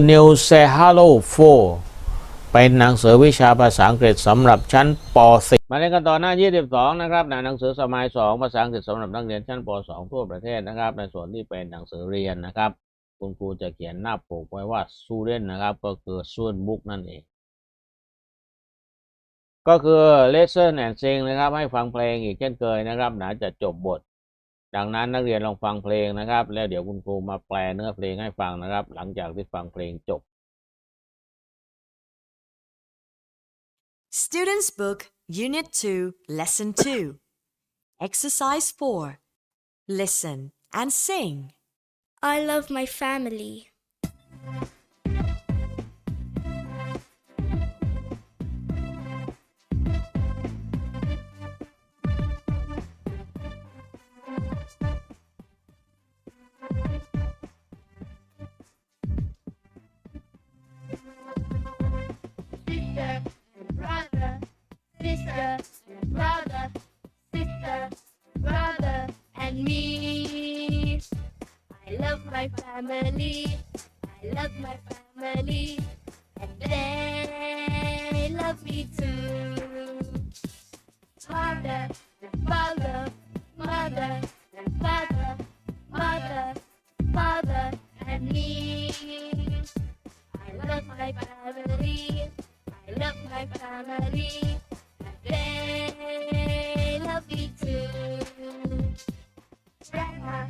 New Say Hello 4 เป็นหนังสือวิชาภาษาอังกฤษสำหรับชั้นป .4 มาเรียนกันต่อหน้า 22 นะครับหนังสือสมัย 2 ภาษาอังกฤษสำหรับนักเรียนชั้นป .2 ทั่วประเทศนะครับ ในส่วนที่เป็นหนังสือเรียนนะครับ คุณครูจะเขียนหน้าปกไว้ว่า student นะครับ ก็คือ student book นั่นเอง ก็คือ lesson and sing นะครับ ให้ฟังเพลงอีกเช่นเคยนะครับหนะจะจบบท ดังนั้นนักเรียนลองฟังเพลงนะครับ แล้วเดี๋ยวคุณครูมาแปลเนื้อเพลงให้ฟังนะครับ หลังจากที่ฟังเพลงจบ Students' Book, Unit 2, Lesson 2. Exercise 4. Listen and sing. I love my family. My family, I love my family, and they love me too. Father and father, mother and father, mother, father, and me. I love my family. I love my family. And they love me too. Grandma,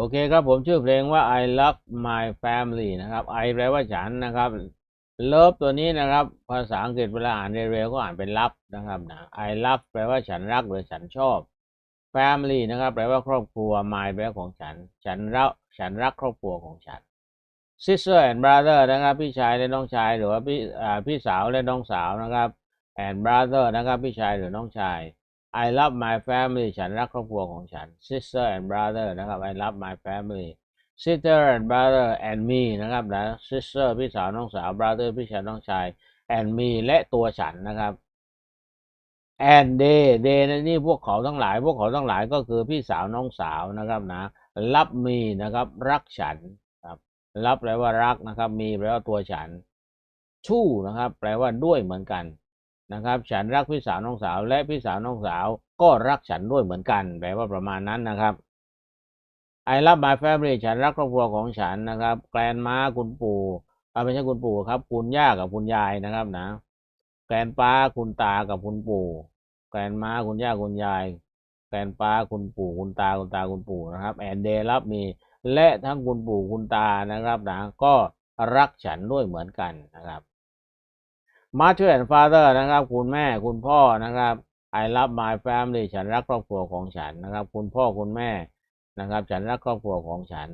โอเคครับผมชื่อเพลงว่า I love my family นะครับ I แปลว่าฉันนะครับ love ตัวนี้นะครับ ภาษาอังกฤษเวลาอ่านเร็วๆก็อ่านเป็น love นะครับนะ I love แปลว่าฉันรักหรือฉันชอบ family นะครับ แปลว่าครอบครัว my แปลว่าของฉัน ฉันรักฉันรักครอบครัวของฉัน sister and brother นะครับ พี่ชายและน้องชาย หรือว่าพี่อ่าพี่สาวและน้องสาวนะครับ and brother นะครับ พี่ชายหรือน้องชาย I love my family ฉันรักครอบครัวของฉัน sister and brother นะครับ I love my family sister and brother and me นะครับนะ sister พี่สาวน้องสาว brother พี่ชายน้องชาย and me และตัวฉันนะครับ and they they นี่พวกเขาทั้งหลาย พวกเขาทั้งหลายก็คือพี่สาวน้องสาวนะครับนะ love me นะครับ รักฉันครับ love แปลว่ารักนะครับ me แปลว่าตัวฉัน two นะครับ แปลว่าด้วยเหมือนกัน นะครับ ฉันรักพี่สาวน้องสาว และพี่สาวน้องสาวก็รักฉันด้วยเหมือนกันแปลว่าประมาณนั้นนะครับ I love my family ฉันรักครอบครัวของฉันนะครับ แกลนม้าคุณปู่อ่าไม่ใช่คุณปู่ครับ คุณย่ากับคุณยายนะครับนะ แกลนป้าคุณตากับคุณปู่ แกลนม้าคุณย่าคุณยาย แกลนป้าคุณปู่คุณตาคุณตาคุณปู่นะครับ and they love me และทั้งคุณปู่คุณตานะครับนะก็รักฉันด้วยเหมือนกันนะครับ mother and father นะครับ คุณแม่คุณพ่อนะครับ I love my family ฉันรักครอบครัวของฉันนะครับ คุณพ่อคุณแม่นะครับ ฉันรักครอบครัวของฉัน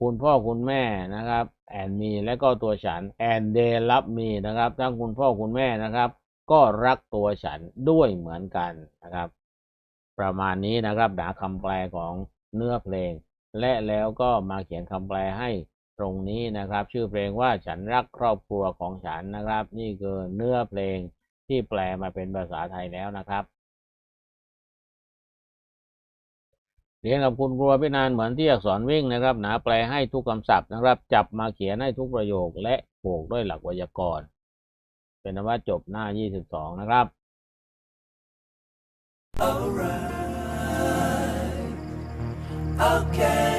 คุณพ่อคุณแม่นะครับ and me และก็ตัวฉัน and they love me นะครับทั้งคุณพ่อคุณแม่นะครับ ก็รักตัวฉันด้วยเหมือนกันนะครับ ประมาณนี้นะครับหาคำแปลของเนื้อเพลง และแล้วก็มาเขียนคำแปลให้ ตรงนี้นะครับ ชื่อเพลงว่าฉันรักครอบครัวของฉันนะครับ นี่คือเนื้อเพลงที่แปลมาเป็นภาษาไทยแล้วนะครับเรียนกับคุณครูพินานเหมือนที่อักษรวิ่งนะครับ หนาแปลให้ทุกคำศัพท์นะครับ จับมาเขียนให้ทุกประโยคและผูกด้วยหลักไวยากรณ์เป็นนว่าจบหน้า 22 นะครับ Okay,